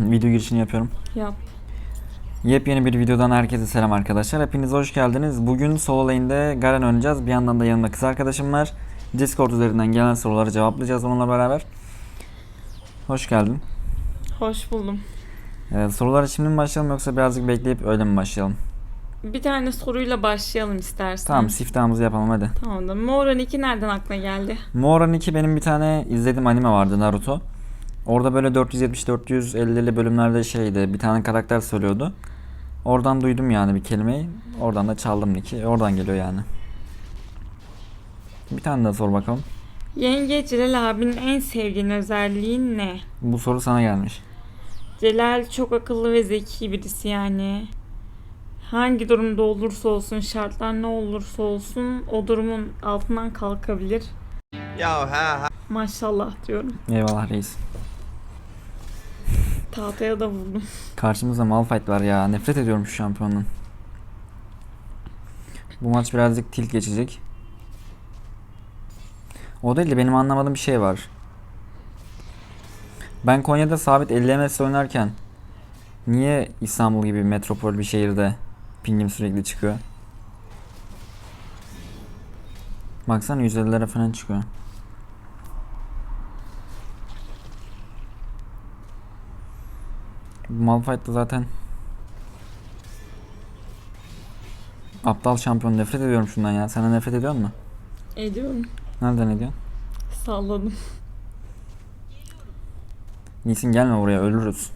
Video girişini yapıyorum. Yap. Yepyeni bir videodan herkese selam arkadaşlar. Hepiniz hoş geldiniz. Bugün solo lane'de Garen oynayacağız. Bir yandan da yanımda kız arkadaşım var. Discord üzerinden gelen soruları cevaplayacağız onunla beraber. Hoş geldin. Hoş buldum. Ee, sorulara şimdi mi başlayalım yoksa birazcık bekleyip öyle mi başlayalım? Bir tane soruyla başlayalım istersen. Tamam siftahımızı yapalım hadi. Tamam da Moran 2 nereden aklına geldi? Moran 2 benim bir tane izlediğim anime vardı Naruto. Orada böyle 470-450'li bölümlerde şeydi bir tane karakter söylüyordu. Oradan duydum yani bir kelimeyi. Oradan da çaldım Nick'i. Oradan geliyor yani. Bir tane daha sor bakalım. Yenge Celal abinin en sevdiğin özelliği ne? Bu soru sana gelmiş. Celal çok akıllı ve zeki birisi yani. Hangi durumda olursa olsun, şartlar ne olursa olsun o durumun altından kalkabilir. Ya ha ha. Maşallah diyorum. Eyvallah reis. Tahtaya da vurdum. Karşımızda Malphite var ya. Nefret ediyorum şu şampiyondan. Bu maç birazcık tilt geçecek. O değil de benim anlamadığım bir şey var. Ben Konya'da sabit 50 MS oynarken niye İstanbul gibi metropol bir şehirde pingim sürekli çıkıyor? Baksana 150'lere falan çıkıyor. Bu Malphite da zaten aptal şampiyon nefret ediyorum şundan ya. De nefret ediyor musun? Ediyorum. Nereden ediyorsun? Salladım. Nisin gelme buraya ölürüz.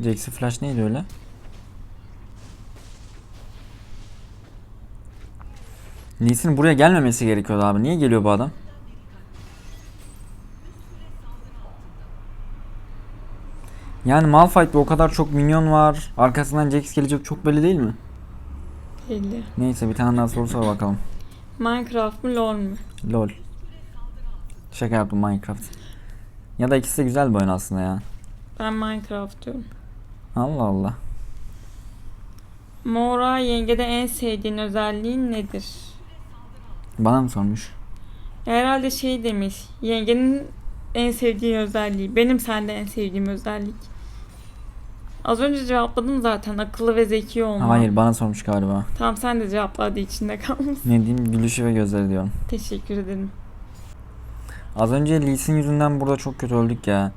Jax'i flash neydi öyle? Lee'sin buraya gelmemesi gerekiyordu abi. Niye geliyor bu adam? Yani Malphite o kadar çok minyon var. Arkasından Jax gelecek çok belli değil mi? Belli. Neyse bir tane daha soru sor bakalım. Minecraft mı LoL mu? LOL. Şaka yaptım Minecraft. Ya da ikisi de güzel bir oyun aslında ya. Ben Minecraft diyorum. Allah Allah. Mora yengede en sevdiğin özelliğin nedir? Bana mı sormuş? Herhalde şey demiş. Yengenin en sevdiği özelliği. Benim sende en sevdiğim özellik. Az önce cevapladım zaten. Akıllı ve zeki olma. Hayır bana sormuş galiba. Tamam sen de cevapla hadi içinde kalmış. Ne diyeyim gülüşü ve gözleri diyorum. Teşekkür ederim. Az önce Lee Sin yüzünden burada çok kötü öldük ya.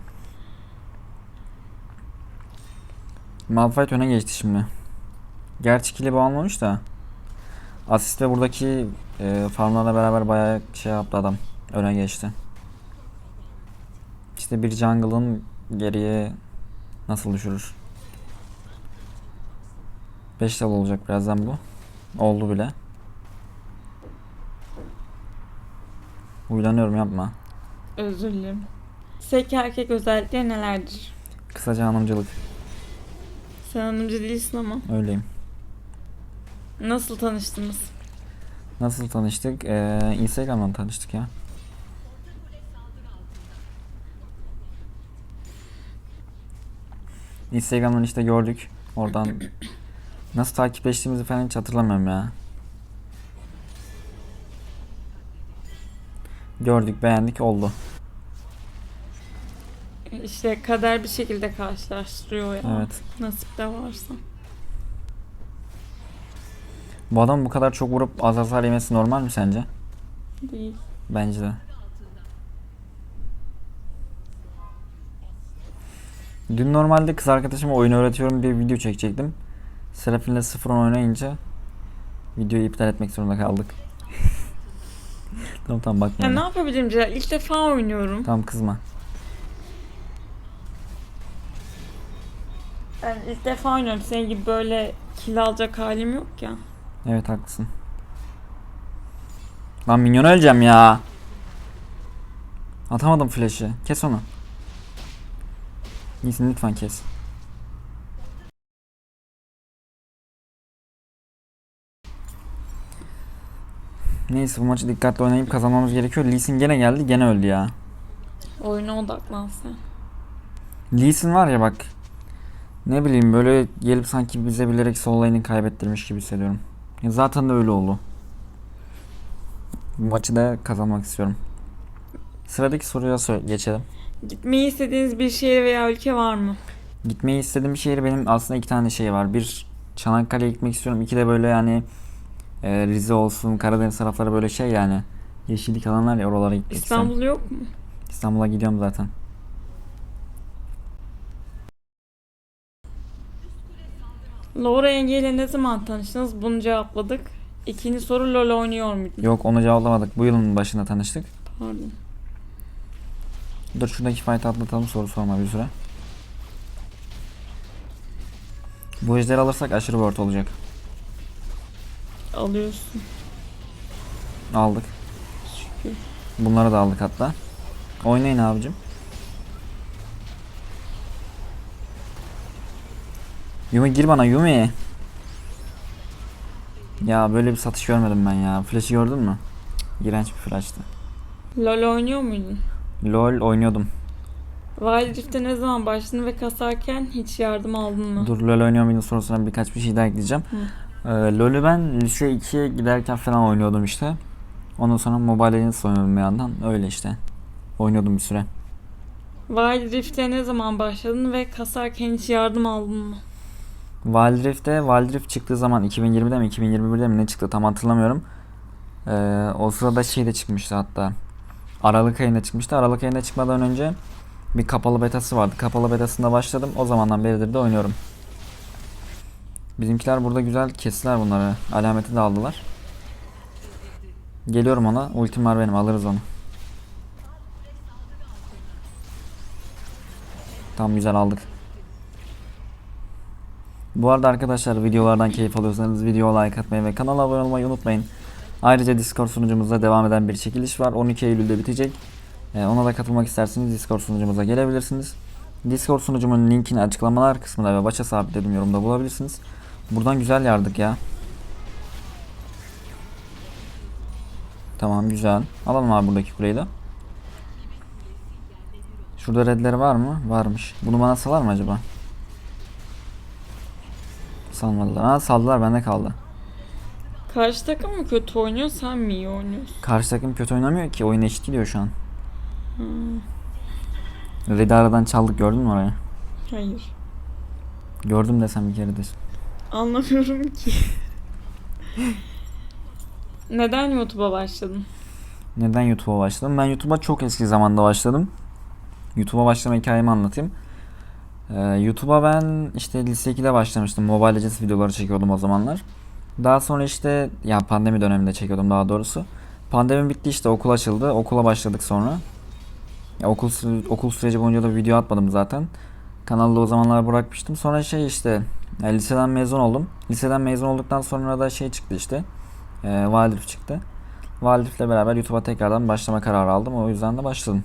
Malphite öne geçti şimdi. Gerçi kili almamış da. Asist ve buradaki e, farmlarla beraber bayağı şey yaptı adam. Öne geçti. İşte bir jungle'ın geriye nasıl düşürür? 5 level olacak birazdan bu. Oldu bile. Uylanıyorum yapma. Özür dilerim. Sek erkek özellikleri nelerdir? Kısaca hanımcılık. Sen hanımcı değilsin ama. Öyleyim. Nasıl tanıştınız? Nasıl tanıştık? Ee, Instagram'dan tanıştık ya. Instagram'dan işte gördük. Oradan nasıl takipleştiğimizi falan hiç hatırlamıyorum ya. Gördük, beğendik, oldu. İşte kader bir şekilde karşılaştırıyor ya. Evet. Nasip de varsa. Bu adam bu kadar çok vurup az hasar yemesi normal mi sence? Değil. Bence de. Dün normalde kız arkadaşıma oyun öğretiyorum diye video çekecektim. Serafin'le 0 oynayınca videoyu iptal etmek zorunda kaldık. tamam tamam bakma. Ya ne yapabilirim Celal? İlk defa oynuyorum. Tamam kızma. Ben ilk defa oynuyorum. Senin gibi böyle kill alacak halim yok ya. Evet haklısın. Lan minyon öleceğim ya. Atamadım flash'ı. Kes onu. İyisin lütfen kes. Neyse bu maçı dikkatli oynayıp kazanmamız gerekiyor. Lee Sin gene geldi gene öldü ya. Oyuna odaklan sen. Lee Sin var ya bak. Ne bileyim böyle gelip sanki bize bilerek sol lane'i kaybettirmiş gibi hissediyorum. Zaten öyle oldu. Bu maçı da kazanmak istiyorum. Sıradaki soruya geçelim. Gitmeyi istediğiniz bir şehir veya ülke var mı? Gitmeyi istediğim şehir benim aslında iki tane şey var. Bir Çanakkale'ye gitmek istiyorum. İki de böyle yani e, Rize olsun, Karadeniz tarafları böyle şey yani. Yeşillik alanlar ya oralara gitmek istiyorum. İstanbul yok mu? İstanbul'a gidiyorum zaten. Laura Yenge ile ne zaman tanıştınız? Bunu cevapladık. İkinci soru LoL oynuyor muydun? Yok onu cevaplamadık. Bu yılın başında tanıştık. Pardon. Dur şuradaki fight atlatalım soru sorma bir süre. Bu ejderi alırsak aşırı word olacak. Alıyorsun. Aldık. Şükür. Bunları da aldık hatta. Oynayın abicim. Yumi gir bana Yumi. Ya böyle bir satış görmedim ben ya. Flash'ı gördün mü? İğrenç bir flash'tı. LoL oynuyor muydun? LOL oynuyordum. Wild Rift'e ne zaman başladın ve kasarken hiç yardım aldın mı? Dur LOL oynuyor muydun sorusuna birkaç bir şey daha ekleyeceğim. Ee, LOL'ü ben lise 2'ye giderken falan oynuyordum işte. Ondan sonra Mobile Legends oynuyordum bir yandan. Öyle işte. Oynuyordum bir süre. Wild Rift'e ne zaman başladın ve kasarken hiç yardım aldın mı? Wild Rift'te Wild çıktığı zaman 2020'de mi 2021'de mi ne çıktı tam hatırlamıyorum. Ee, o sırada şey de çıkmıştı hatta. Aralık ayında çıkmıştı. Aralık ayında çıkmadan önce bir kapalı betası vardı. Kapalı betasında başladım. O zamandan beridir de oynuyorum. Bizimkiler burada güzel kestiler bunları. Alameti de aldılar. Geliyorum ona. Ultim var benim. Alırız onu. Tam güzel aldık. Bu arada arkadaşlar videolardan keyif alıyorsanız videoya like atmayı ve kanala abone olmayı unutmayın. Ayrıca Discord sunucumuzda devam eden bir çekiliş var. 12 Eylül'de bitecek. Ee, ona da katılmak isterseniz Discord sunucumuza gelebilirsiniz. Discord sunucumun linkini açıklamalar kısmında ve başa sabitledim yorumda bulabilirsiniz. Buradan güzel yardık ya. Tamam güzel. Alalım abi buradaki kuleyi de. Şurada redleri var mı? Varmış. Bunu bana salar mı acaba? Salmadılar. Ha saldılar bende kaldı. Karşı takım mı kötü oynuyor sen mi iyi oynuyorsun? Karşı takım kötü oynamıyor ki. Oyun eşit gidiyor şu an. Hmm, Red'i aradan çaldık gördün mü orayı? hayır. Gördüm desem bir kere de. Anlamıyorum ki. Neden YouTube'a başladın? Neden YouTube'a başladım? Ben YouTube'a çok eski zamanda başladım. YouTube'a başlama hikayemi anlatayım. Ee, YouTube'a ben işte lise 2'de başlamıştım. Mobile Legends videoları çekiyordum o zamanlar. Daha sonra işte ya pandemi döneminde çekiyordum daha doğrusu. Pandemi bitti işte okul açıldı. Okula başladık sonra. Ya okul okul süreci boyunca da video atmadım zaten. Kanalda o zamanlar bırakmıştım. Sonra şey işte ya liseden mezun oldum. Liseden mezun olduktan sonra da şey çıktı işte. E, Wild Rift çıktı. Wild Rift'le beraber YouTube'a tekrardan başlama kararı aldım. O yüzden de başladım.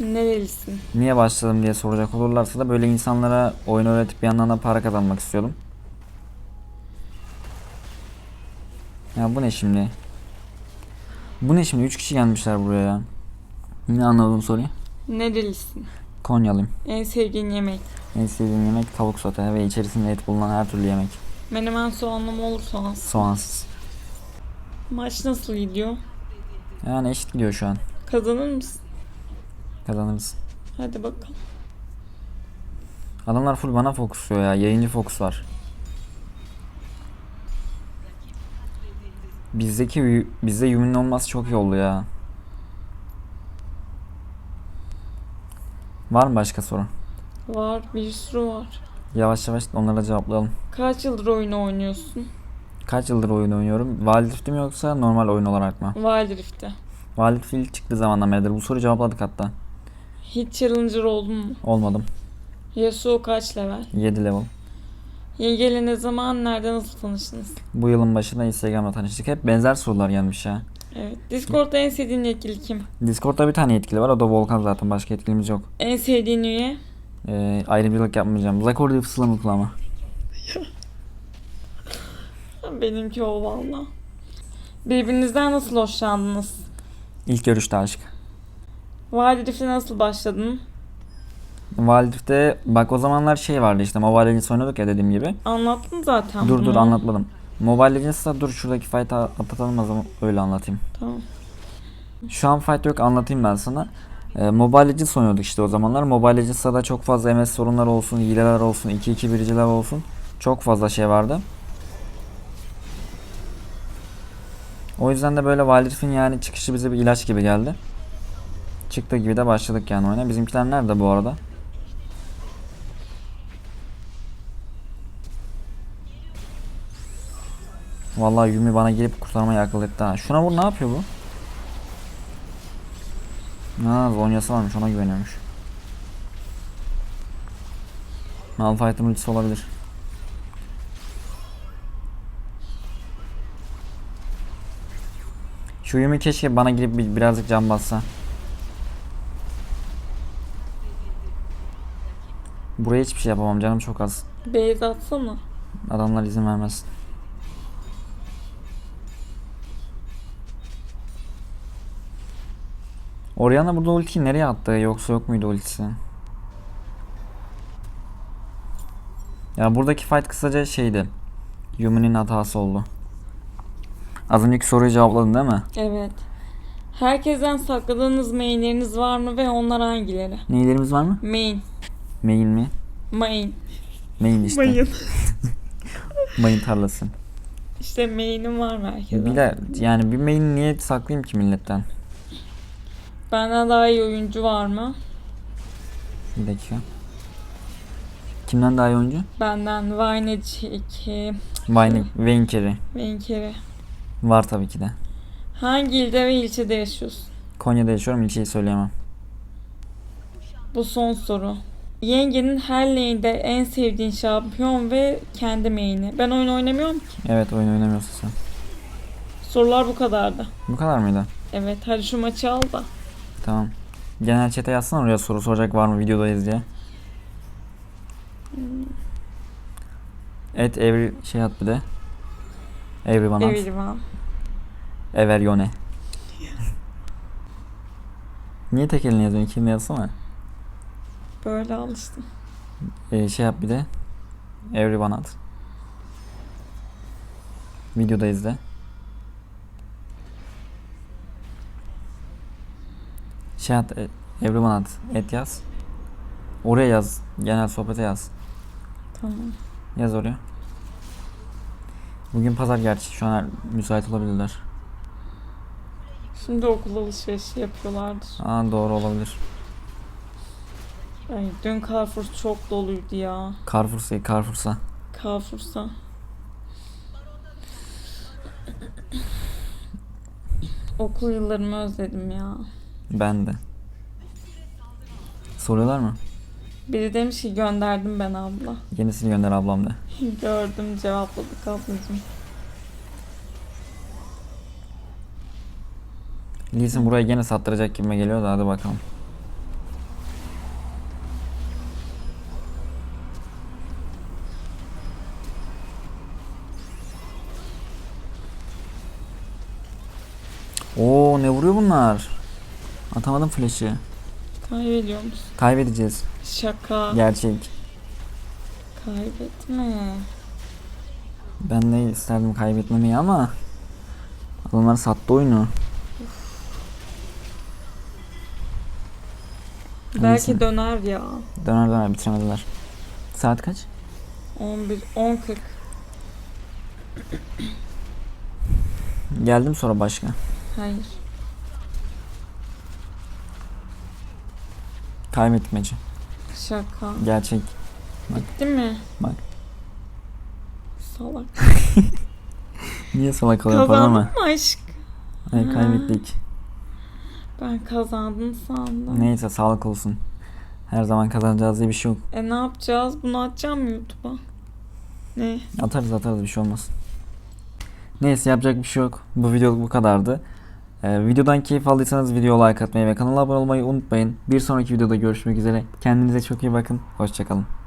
Nerelisin? Niye başladım diye soracak olurlarsa da böyle insanlara oyun öğretip bir yandan da para kazanmak istiyordum. Ya bu ne şimdi? Bu ne şimdi? 3 kişi gelmişler buraya ya. Yine anladım soruyu. Nerelisin? Konyalıyım. En sevdiğin yemek? En sevdiğim yemek tavuk sote ve içerisinde et bulunan her türlü yemek. Menemen soğanlı mı olur soğansız? Soğansız. Maç nasıl gidiyor? Yani eşit gidiyor şu an. Kazanır mısın? Kazanırız. Hadi bakalım. Adamlar full bana fokusluyor ya. Yayıncı fokus var. Bizdeki bizde Yumi'nin olması çok iyi oldu ya. Var mı başka soru? Var bir sürü var. Yavaş yavaş onlara cevaplayalım. Kaç yıldır oyunu oynuyorsun? Kaç yıldır oyun oynuyorum? Wild Rift mi yoksa normal oyun olarak mı? Wild Rift'te. Wild Rift çıktığı zamandan beridir. Bu soruyu cevapladık hatta. Hiç Challenger oldun mu? Olmadım. Yasuo kaç level? 7 level. Yengeyle ne zaman, nerede, nasıl tanıştınız? Bu yılın başında Instagram'da tanıştık. Hep benzer sorular gelmiş ya. Evet. Discord'da en sevdiğin yetkili kim? Discord'da bir tane yetkili var. O da Volkan zaten. Başka yetkilimiz yok. En sevdiğin üye? Ee, ayrımcılık yapmayacağım. Zakor diye fısıldamıştı ama. Benimki o valla. Birbirinizden nasıl hoşlandınız? İlk görüşte aşk. Wild Rift'e nasıl başladın? Wild Rift'te bak o zamanlar şey vardı işte Mobile Legends oynuyorduk ya dediğim gibi. Anlattın zaten dur dur anlatmadım. Mobile Legends'ta dur şuradaki fight'ı atlatalım o zaman öyle anlatayım. Tamam. Şu an fight yok anlatayım ben sana. Ee, Mobile Legends oynuyorduk işte o zamanlar. Mobile Legends'ta da çok fazla MS sorunları olsun, hileler olsun, 2-2 biriciler olsun. Çok fazla şey vardı. O yüzden de böyle Wild Rift'in yani çıkışı bize bir ilaç gibi geldi. Çıktığı gibi de başladık yani oyuna. Bizimkiler nerede bu arada? Vallahi Yumi bana gelip kurtarmayı akıl etti ha. Şuna vur ne yapıyor bu? Ha Zonya'sı varmış ona güveniyormuş. Malphite'ın ultisi olabilir. Şu Yumi keşke bana girip bir, birazcık can bassa. Buraya hiçbir şey yapamam canım çok az. Beyaz atsana. Adamlar izin vermez. Orianna burada ultiyi nereye attı yoksa yok muydu ultisi? Ya buradaki fight kısaca şeydi. Yumi'nin hatası oldu. Az önceki soruyu cevapladın değil mi? Evet. Herkesten sakladığınız mainleriniz var mı ve onlar hangileri? Neylerimiz var mı? Main. Main mi? Main. Main işte. Main. Main tarlası. İşte main'im var mı herkesten? Bile yani bir main niye saklayayım ki milletten? Benden daha iyi oyuncu var mı? Bir dakika. Kimden daha iyi oyuncu? Benden 2, Vayne, Vayne Carey. Venkeri. Var tabii ki de. Hangi ilde ve ilçede yaşıyorsun? Konya'da yaşıyorum ilçeyi söyleyemem. Bu son soru. Yengenin her lane'de en sevdiğin şampiyon ve kendi main'i. Ben oyun oynamıyorum ki. Evet oyun oynamıyorsun sen. Sorular bu kadardı. Bu kadar mıydı? Evet hadi şu maçı al da. Tamam. Genel chat'e yazsana oraya soru soracak var mı videodayız diye. Et every şey at bir de. Everyone at. Everyone. Ever yone. Niye tek eline yazıyorsun? İki eline yazsana. Böyle alıştım. Ee, şey yap bir de. Everyone at. Videoda izle. Şey at. e, Everyone at. Et yaz. Oraya yaz. Genel sohbete yaz. Tamam. Yaz oraya. Bugün pazar gerçi. Şu an müsait olabilirler. Şimdi okul alışverişi yapıyorlardır. Aa doğru olabilir. Ay dün Carrefour çok doluydu ya. Carrefour'sa Carrefour'sa. Carrefour'sa. Okul yıllarımı özledim ya. Ben de. Soruyorlar mı? Biri demiş ki gönderdim ben abla. Yenisini gönder ablam de. Gördüm cevapladık ablacığım. Lee Sin burayı gene sattıracak gibime geliyor da hadi bakalım. Oo ne vuruyor bunlar? Atamadım flash'ı. Kaybediyor musun? Kaybedeceğiz. Şaka. Gerçek. Kaybetme. Ben de isterdim kaybetmemeyi ama adamlar sattı oyunu. Belki Neyse. döner ya. Döner döner bitiremediler. Saat kaç? 11 10.40. Geldim sonra başka. Hayır. Kaybettik maçı. Şaka. Gerçek. Bitti mi? Bak. Salak. Niye salak oluyor falan Kazandın mı? mı aşk? Hayır Ha. kaybettik. Ben kazandın sandım. Neyse sağlık olsun. Her zaman kazanacağız diye bir şey yok. E ne yapacağız? Bunu atacağım mı YouTube'a? Ne? Atarız atarız bir şey olmaz. Neyse yapacak bir şey yok. Bu video bu kadardı. Ee, videodan keyif aldıysanız video like atmayı ve kanala abone olmayı unutmayın. Bir sonraki videoda görüşmek üzere. Kendinize çok iyi bakın. Hoşçakalın.